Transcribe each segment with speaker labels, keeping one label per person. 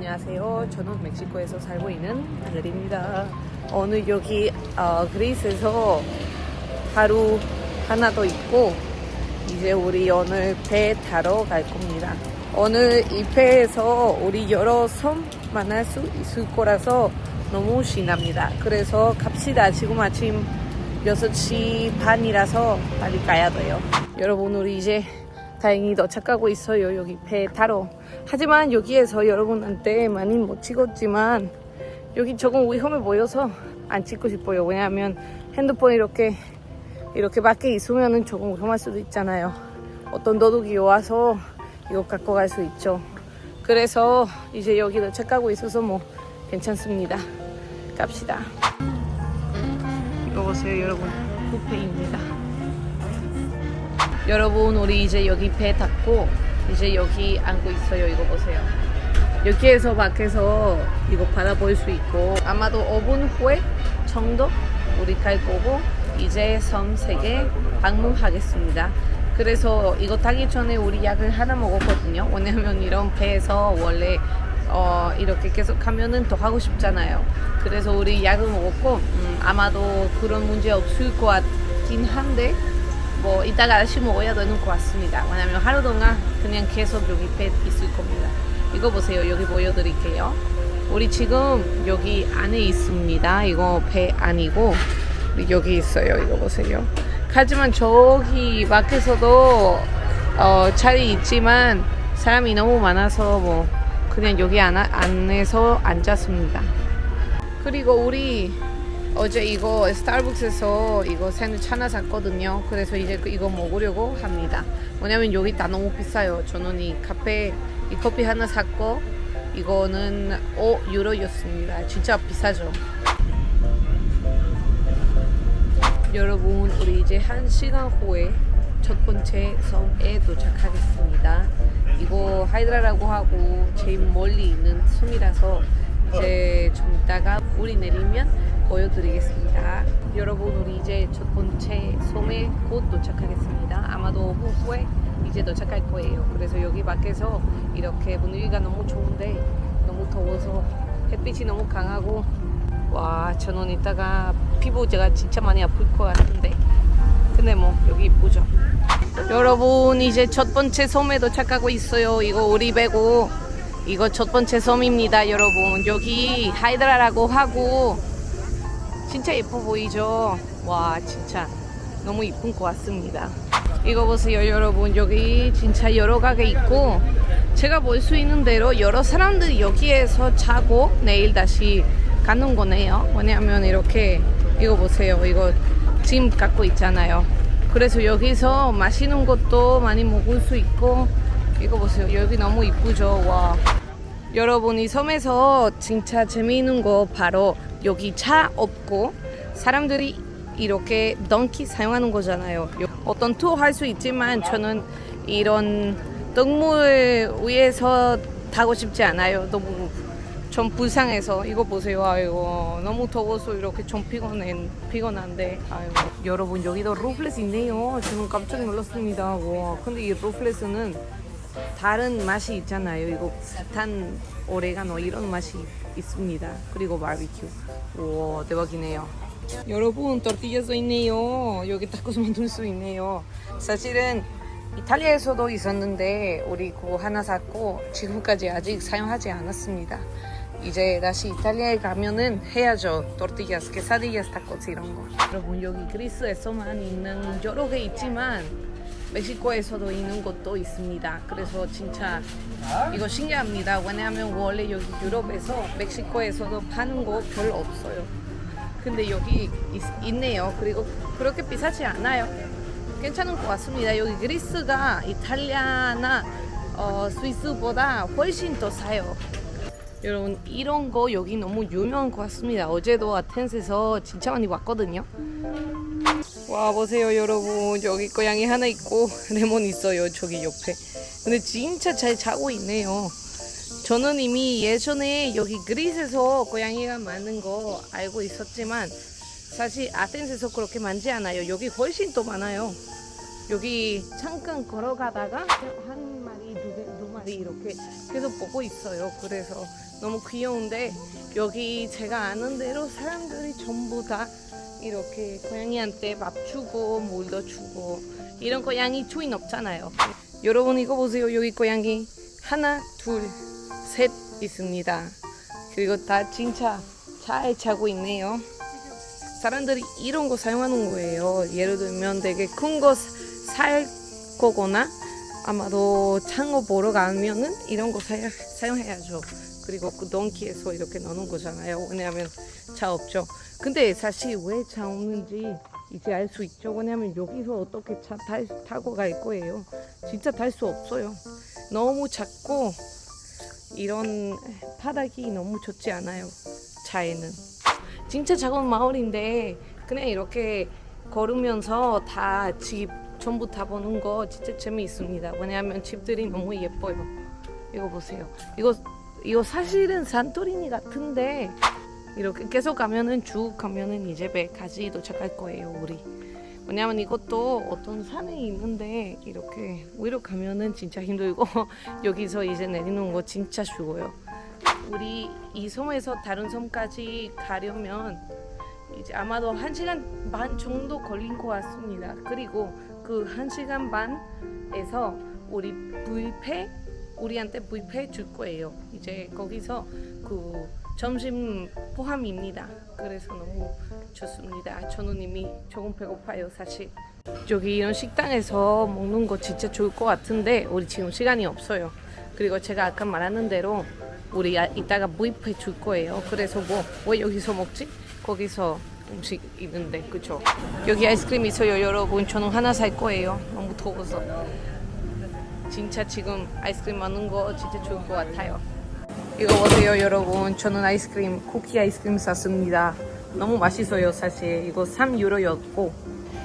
Speaker 1: 안녕하세요. 저는 멕시코에서 살고 있는 아들입니다. 오늘 여기 어, 그리스에서 하루 하나 더 있고 이제 우리 오늘 배 타러 갈 겁니다. 오늘 이 배에서 우리 여러 섬 만날 수 있을 거라서 너무 신납니다. 그래서 갑시다. 지금 아침 6시 반이라서 빨리 가야 돼요. 여러분 우리 이제 다행히 도착하고 있어요. 여기 배 타러. 하지만 여기에서 여러분한테 많이 못 찍었지만 여기 조금 위험해 보여서 안 찍고 싶어요. 왜냐하면 핸드폰 이렇게 이렇게 밖에 있으면은 조금 위험할 수도 있잖아요. 어떤 도둑이 와서 이거 갖고 갈 수 있죠. 그래서 이제 여기 도착하고 있어서 뭐 괜찮습니다. 갑시다. 이거 보세요, 여러분. 뷔페입니다. 여러분, 우리 이제 여기 배 탔고 이제 여기 앉고 있어요. 이거 보세요. 여기에서 밖에서 이거 바라볼 수 있고 아마도 5분 후에 정도 우리 갈 거고 이제 섬 3개 방문하겠습니다. 그래서 이거 타기 전에 우리 약을 하나 먹었거든요. 왜냐면 이런 배에서 원래 어, 이렇게 계속 하면은 더 하고 싶잖아요. 그래서 우리 약을 먹었고 음, 아마도 그런 문제 없을 것 같긴 한데 뭐 이따가 다시 먹어야 되는 것 같습니다. 왜냐면 하루 동안 그냥 계속 여기 배 있을 겁니다. 이거 보세요. 여기 보여드릴게요. 우리 지금 여기 안에 있습니다. 이거 배 아니고 여기 있어요. 이거 보세요. 하지만 저기 밖에서도 어, 자리 있지만 사람이 너무 많아서 뭐 그냥 여기 안, 안에서 앉았습니다. 그리고 우리 어제 이거 스타벅스에서 이거 샌드위치 하나 샀거든요. 그래서 이제 그 이거 먹으려고 합니다. 왜냐면 여기 다 너무 비싸요. 저는 이 카페 이 커피 하나 샀고 이거는 5유로였습니다. 진짜 비싸죠. 여러분 우리 이제 한 시간 후에 첫 번째 섬에 도착하겠습니다. 이거 하이드라라고 하고 제일 멀리 있는 섬이라서 이제 좀 이따가 우리 내리면 보여드리겠습니다. 여러분 우리 이제 첫 번째 섬에 곧 도착하겠습니다. 아마도 5분 후에 이제 도착할 거예요. 그래서 여기 밖에서 이렇게 분위기가 너무 좋은데 너무 더워서 햇빛이 너무 강하고 와 저는 이따가 피부 제가 진짜 많이 아플 것 같은데 근데 뭐 여기 이쁘죠 여러분 이제 첫 번째 섬에 도착하고 있어요 이거 우리 배고 이거 첫 번째 섬입니다 여러분 여기 하이드라라고 하고 진짜 예뻐 보이죠? 와 진짜 너무 이쁜 것 같습니다. 이거 보세요 여러분. 여기 진짜 여러 가게 있고 제가 볼 수 있는 대로 여러 사람들이 여기에서 자고 내일 다시 가는 거네요. 왜냐하면 이렇게 이거 보세요. 이거 짐 갖고 있잖아요. 그래서 여기서 마시는 것도 많이 먹을 수 있고 이거 보세요. 여기 너무 이쁘죠? 와. 여러분 이 섬에서 진짜 재미있는 거 바로 여기 차 없고 사람들이 이렇게 덩키 사용하는 거잖아요. 어떤 투어 할 수 있지만 저는 이런 동물 위에서 타고 싶지 않아요. 너무 좀 불쌍해서 이거 보세요. 아이고 너무 더워서 이렇게 좀 피곤해 피곤한데 아이고 여러분 여기도 루플레스 있네요. 지금 깜짝 놀랐습니다. 와 근데 이 루플레스는 다른 맛이 있잖아요. 이거 사탄 오레가노 이런 맛이 있습니다. 그리고 바비큐. 와 대박이네요. 여러분 tortilla도 있네요. 여기 타코스 만들 수 있네요. 사실은 이탈리아에서도 있었는데 우리 그거 하나 샀고 지금까지 아직 사용하지 않았습니다. 이제 다시 이탈리아에 가면은 해야죠. 케사디야스, 타코스 이런 거. 여러분 여기 그리스에서만 있는 여러 개 있지만 멕시코에서도 있는 곳도 있습니다. 그래서 진짜 이거 신기합니다. 왜냐하면 원래 여기 유럽에서 멕시코에서도 파는 거 별로 없어요. 근데 여기 있, 네요 그리고 그렇게 비싸지 않아요. 괜찮은 것 같습니다. 여기 그리스가 이탈리아나 어, 스위스보다 훨씬 더 싸요. 여러분 이런 거 여기 너무 유명한 것 같습니다. 어제도 아텐스에서 진짜 많이 왔거든요. 와 보세요 여러분 여기 고양이 하나 있고 레몬 있어요 저기 옆에. 근데 진짜 잘 자고 있네요. 저는 이미 예전에 여기 그리스에서 고양이가 많은 거 알고 있었지만 사실 아텐스에서 그렇게 많지 않아요. 여기 훨씬 더 많아요. 여기 잠깐 걸어가다가 한 마리 두, 개, 두 마리 이렇게 계속 보고 있어요. 그래서 너무 귀여운데 여기 제가 아는 대로 사람들이 전부 다 이렇게 고양이한테 밥 주고 물도 주고 이런 고양이 주인 없잖아요. 여러분 이거 보세요. 여기 고양이 하나, 둘, 셋 있습니다. 그리고 다 진짜 잘 자고 있네요. 사람들이 이런 거 사용하는 거예요. 예를 들면 되게 큰 거 살 거거나 아마도 창고 보러 가면은 이런 거 사용, 사용해야죠. 그리고 그 don키에서 이렇게 넣는 거잖아요. 왜냐하면 차 없죠. 근데 사실 왜 차 없는지 이제 알 수 있죠. 왜냐하면 여기서 어떻게 차 탈, 타고 갈 거예요. 진짜 탈 수 없어요. 너무 작고 이런 바닥이 너무 좋지 않아요. 차에는. 진짜 작은 마을인데 그냥 이렇게 걸으면서 다 집 전부 다 보는 거 진짜 재미있습니다. 왜냐하면 집들이 너무 예뻐요. 이거 보세요. 이거 이거 사실은 산토리니 같은데 이렇게 계속 가면은 쭉 가면은 이제 배까지 도착할 거예요 우리. 왜냐면 이것도 어떤 산에 있는데 이렇게 위로 가면은 진짜 힘들고 여기서 이제 내리는 거 진짜 죽어요. 우리 이 섬에서 다른 섬까지 가려면 이제 아마도 한 시간 반 정도 걸린 것 같습니다. 그리고 그 한 시간 반에서 우리 부입해 우리한테 부입해 줄 거예요. 이제 거기서 그 점심 포함입니다. 그래서 너무 좋습니다. 저는 이미 조금 배고파요, 사실. 여기 이런 식당에서 먹는 거 진짜 좋을 것 같은데 우리 지금 시간이 없어요. 그리고 제가 아까 말하는 대로 우리 아- 이따가 부입해 줄 거예요. 그래서 뭐 왜 여기서 먹지? 거기서 음식 있는데 그쵸? 여기 아이스크림 있어요, 여러분. 저는 하나 살 거예요. 너무 더워서. 진짜 지금 아이스크림 먹는 거 진짜 좋을 것 같아요. 이거 보세요, 여러분. 저는 아이스크림, 쿠키 아이스크림 샀습니다. 너무 맛있어요, 사실. 이거 3유로였고.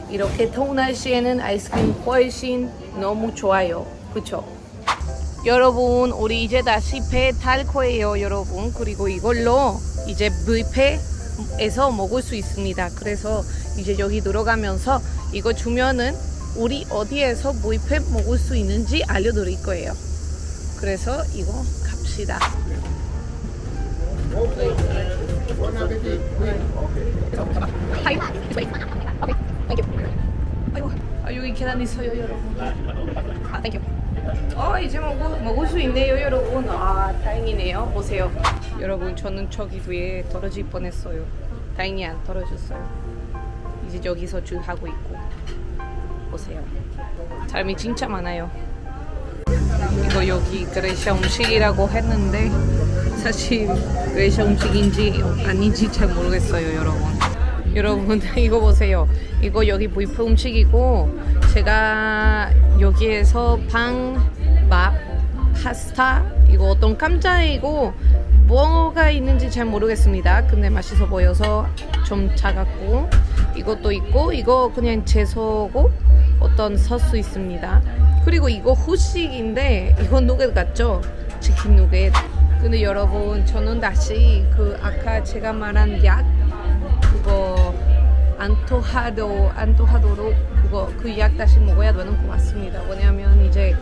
Speaker 1: 이렇게 더운 날씨에는 아이스크림 훨씬 너무 좋아요. 그쵸? 여러분, 우리 이제 다시 배 탈 거예요, 여러분. 그리고 이걸로 이제 뷔페에서 먹을 수 있습니다. 그래서 이제 여기 들어가면서 이거 주면은 우리 어디에서 뷔페 먹을 수 있는지 알려드릴 거예요. 그래서 이거 갑시다. 하이. 오케이. 땡큐. 아이고. 아, 여기 계단 있어요, 여러분. 아, 땡큐. 어, 이제 먹을, 먹을 수 있네요, 여러분. 아, 다행이네요. 보세요. 여러분, 저는 저기 뒤에 떨어질 뻔했어요. 다행히 안 떨어졌어요. 이제 여기서 줄 하고 있고. 보세요. 사람이 진짜 많아요. 이거 여기 그레시아 음식이라고 했는데 사실 그레시아 음식인지 아닌지 잘 모르겠어요, 여러분. 여러분 이거 보세요. 이거 여기 부이프 음식이고 제가 여기에서 방, 밥, 파스타 이거 어떤 감자이고 뭐가 있는지 잘 모르겠습니다. 근데 맛있어 보여서 좀 작았고 이것도 있고 이거 그냥 채소고 어떤 소스 있습니다. 그리고 이거 후식인데 이건 누겟 같죠? 치킨 누겟. 근데 여러분 저는 다시 그 아까 제가 말한 약 그거 안토하도 안토하도록 그거 그 약 다시 먹어야 되는 것 같습니다. 왜냐하면 이제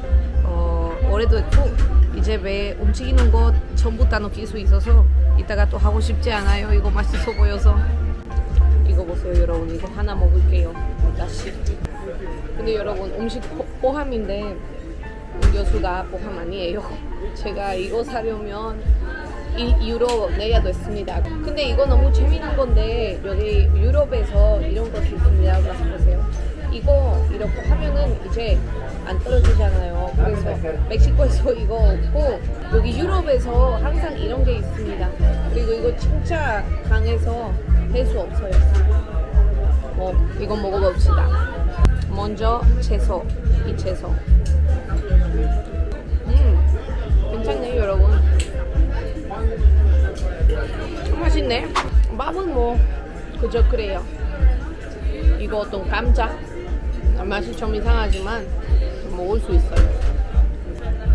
Speaker 1: 어, 올해도 있고 이제 왜 움직이는 거 전부 다 느낄 수 있어서 이따가 또 하고 싶지 않아요. 이거 맛있어 보여서 이거 보세요 여러분 이거 하나 먹을게요. 다시. 근데 여러분 음식 포- 포함인데 음료수가 포함 아니에요. 제가 이거 사려면 1유로 내야 됐습니다. 근데 이거 너무 재밌는 건데 여기 유럽에서 이런 거 있습니다. 이제 안 떨어지잖아요. 그래서 멕시코에서 이거 없고 여기 유럽에서 항상 이런 게 있습니다. 그리고 이거 진짜 강해서 할수 없어요. 뭐 이거 먹어봅시다. 먼저 채소, 이 채소. 음, 괜찮네요, 여러분. 좀 맛있네. 밥은 뭐 그저 그래요. 이거 어떤 감자 맛이 좀 이상하지만 먹을 수 있어요.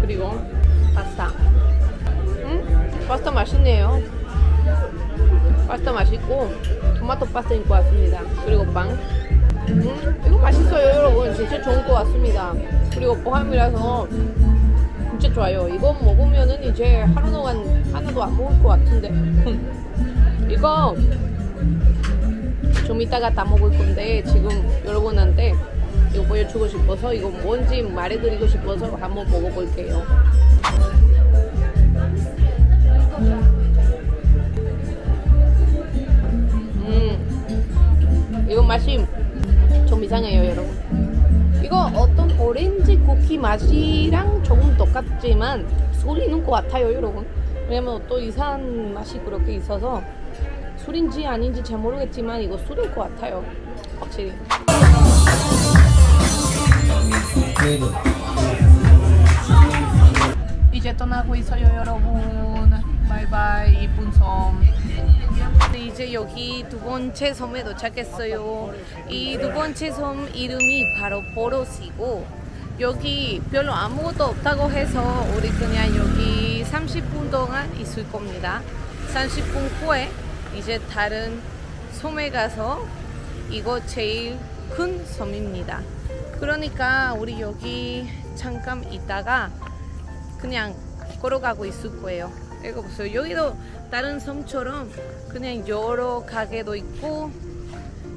Speaker 1: 그리고 파스타. 음, 파스타 맛있네요. 파스타 맛있고 토마토 파스타인 것 같습니다. 그리고 빵. 음, 이거 맛있어요, 여러분. 진짜 좋은 것 같습니다. 그리고 포함이라서 진짜 좋아요. 이거 먹으면은 이제 하루 동안 하나도 안 먹을 것 같은데. 이거 좀 이따가 다 먹을 건데 지금 여러분한테 이거 보여주고 싶어서 이거 뭔지 말해드리고 싶어서 한번 먹어볼게요. 음, 이거 맛이 좀 이상해요, 여러분. 이거 어떤 오렌지 쿠키 맛이랑 조금 똑같지만 술이는 것 같아요, 여러분. 왜냐면 또 이상한 맛이 그렇게 있어서 술인지 아닌지 잘 모르겠지만 이거 술일 것 같아요, 확실히. 이제 떠나고 있어요, 여러분. 바이바이, 이쁜 섬. 네, 이제 여기 두 번째 섬에 도착했어요. 이 두 번째 섬 이름이 바로 보로시고 여기 별로 아무것도 없다고 해서 우리 그냥 여기 30분 동안 있을 겁니다. 30분 후에 이제 다른 섬에 가서 이거 제일 큰 섬입니다. 그러니까 우리 여기 잠깐 있다가 그냥 걸어가고 있을 거예요. 이거 보세요. 여기도 다른 섬처럼 그냥 여러 가게도 있고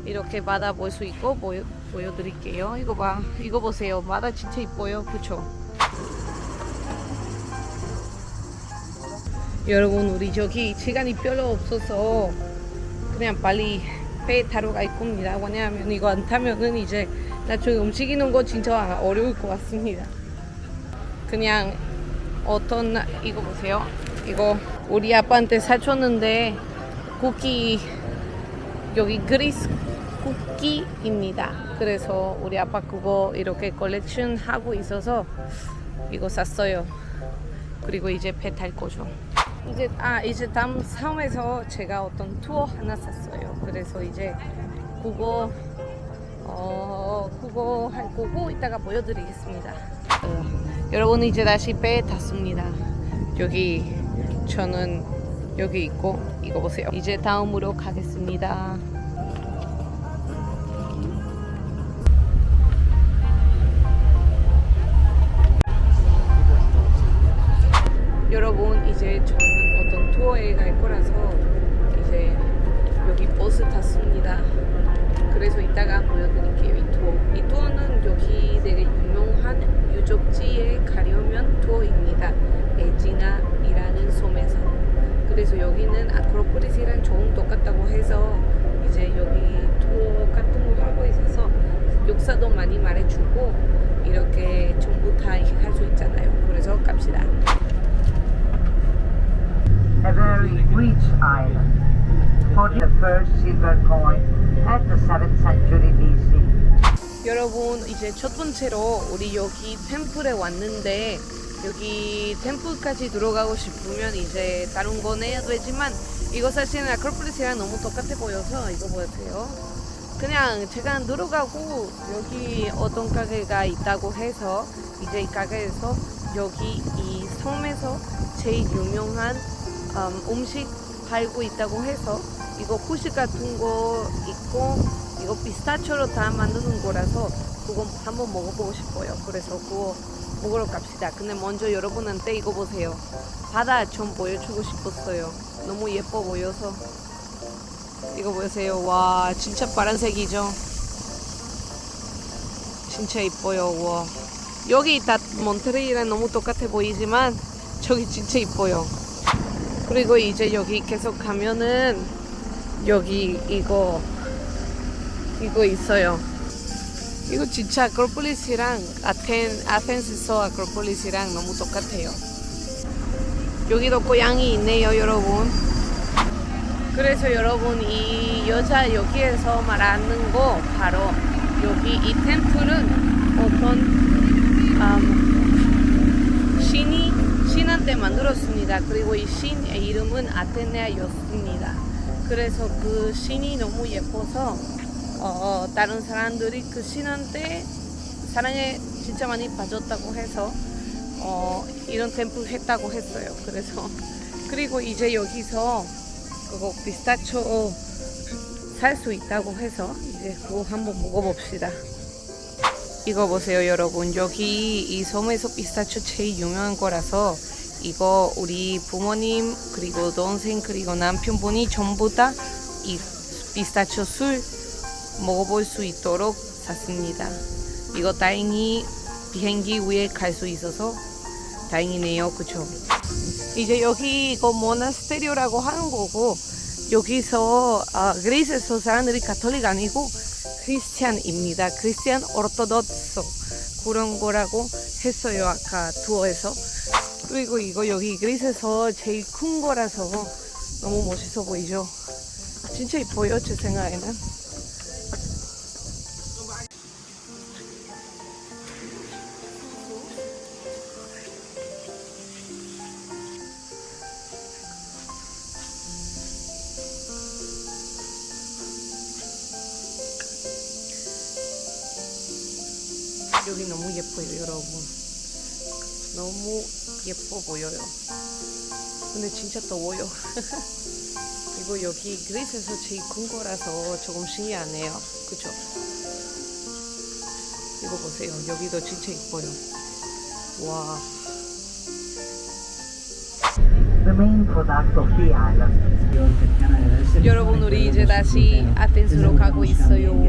Speaker 1: 이렇게 바다 볼 수 있고 보여, 보여드릴게요. 이거 봐. 이거 보세요. 바다 진짜 이뻐요. 그쵸? 여러분 우리 저기 시간이 별로 없어서 그냥 빨리 배 타러 갈 겁니다. 왜냐하면 이거 안 타면은 이제 나중에 움직이는 거 진짜 어려울 것 같습니다. 그냥 어떤 나- 이거 보세요. 이거 우리 아빠한테 사줬는데 쿠키 여기 그리스 쿠키입니다. 그래서 우리 아빠 그거 이렇게 컬렉션 하고 있어서 이거 샀어요. 그리고 이제 배 탈 거죠. 이제 아 이제 다음 섬에서 제가 어떤 투어 하나 샀어요. 그래서 이제 그거 어 그거 할 거고 이따가 보여드리겠습니다. 어, 여러분 이제 다시 배에 탔습니다. 여기 저는 여기 있고 이거 보세요. 이제 다음으로 가겠습니다. 역사도 많이 말해주고 이렇게 전부 다할수 있잖아요. 그래서 갑시다.
Speaker 2: a very rich island, holding the first silver coin at the 7th century BC.
Speaker 1: 여러분 이제 첫 번째로 우리 여기 템플에 왔는데 여기 템플까지 들어가고 싶으면 이제 다른 거 내야 되지만 이거 사실은 아크로폴리스랑 너무 똑같아 보여서 이거 보세요. 그냥 제가 들어가고 여기 어떤 가게가 있다고 해서 이제 이 가게에서 여기 이 섬에서 제일 유명한 음, 음식 팔고 있다고 해서 이거 후식 같은 거 있고 이거 피스타치오로 다 만드는 거라서 그거 한번 먹어보고 싶어요. 그래서 그거 먹으러 갑시다. 근데 먼저 여러분한테 이거 보세요. 바다 좀 보여주고 싶었어요. 너무 예뻐 보여서 이거 보세요. 와 진짜 파란색이죠. 진짜 이뻐요. 와 여기 다 몬트레이랑 너무 똑같아 보이지만 저기 진짜 이뻐요. 그리고 이제 여기 계속 가면은 여기 이거 이거 있어요. 이거 진짜 아크로폴리스랑 아텐 아텐스서 아크로폴리스랑 너무 똑같아요. 여기도 고양이 있네요, 여러분. 그래서 여러분 이 여자 여기에서 말하는 거 바로 여기 이 템플은 어떤 음, 신이 신한테 만들었습니다. 그리고 이 신의 이름은 아테네아였습니다. 그래서 그 신이 너무 예뻐서 어, 다른 사람들이 그 신한테 사랑에 진짜 많이 빠졌다고 해서 어, 이런 템플 했다고 했어요. 그래서 그리고 이제 여기서 그거 피스타치오 살 수 있다고 해서 이제 그거 한번 먹어봅시다. 이거 보세요 여러분. 여기 이 섬에서 피스타치오 제일 유명한 거라서 이거 우리 부모님 그리고 동생 그리고 남편분이 전부 다 이 피스타치오 술 먹어볼 수 있도록 샀습니다. 이거 다행히 비행기 위에 갈 수 있어서 다행이네요. 그쵸 이제 여기 이거 모나스테리오라고 하는 거고 여기서 아, 그리스에서 사람들이 가톨릭 아니고 크리스찬입니다. 크리스찬 오르토독스 그런 거라고 했어요 아까 투어에서. 그리고 이거 여기 그리스에서 제일 큰 거라서 너무 멋있어 보이죠. 진짜 이뻐요 제 생각에는. 예뻐요 여러분. 너무 예뻐 보여요. 근데 진짜 더워요. 이거 여기 그리스에서 제일 큰 거라서 조금 신기하네요. 그쵸? 이거 보세요. 여기도 진짜 예뻐요. 와. 여러분 우리 이제 다시 아테네스로 가고 있어요.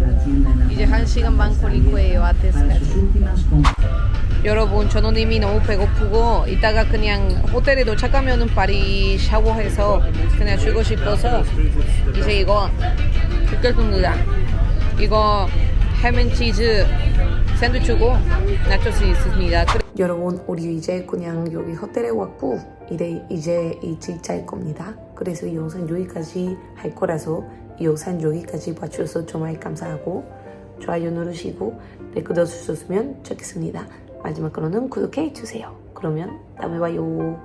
Speaker 1: 이제 한 시간 반 걸릴 거예요 아테네스까지. 여러분 저는 이미 너무 배고프고 이따가 그냥 호텔에 도착하면은 빨리 샤워해서 그냥 쉬고 싶어서 이제 이거 듣겠습니다. 이거 햄앤치즈 샌드위치고 나초스 있습니다. 여러분 우리 이제 그냥 여기 호텔에 왔고 이제 이제 이직할 겁니다. 그래서 이 영상 여기까지 할 거라서 이 영상 여기까지 봐주셔서 정말 감사하고 좋아요 누르시고 댓글 넣어주셨으면 좋겠습니다. 마지막으로는 구독해 주세요. 그러면 다음에 봐요.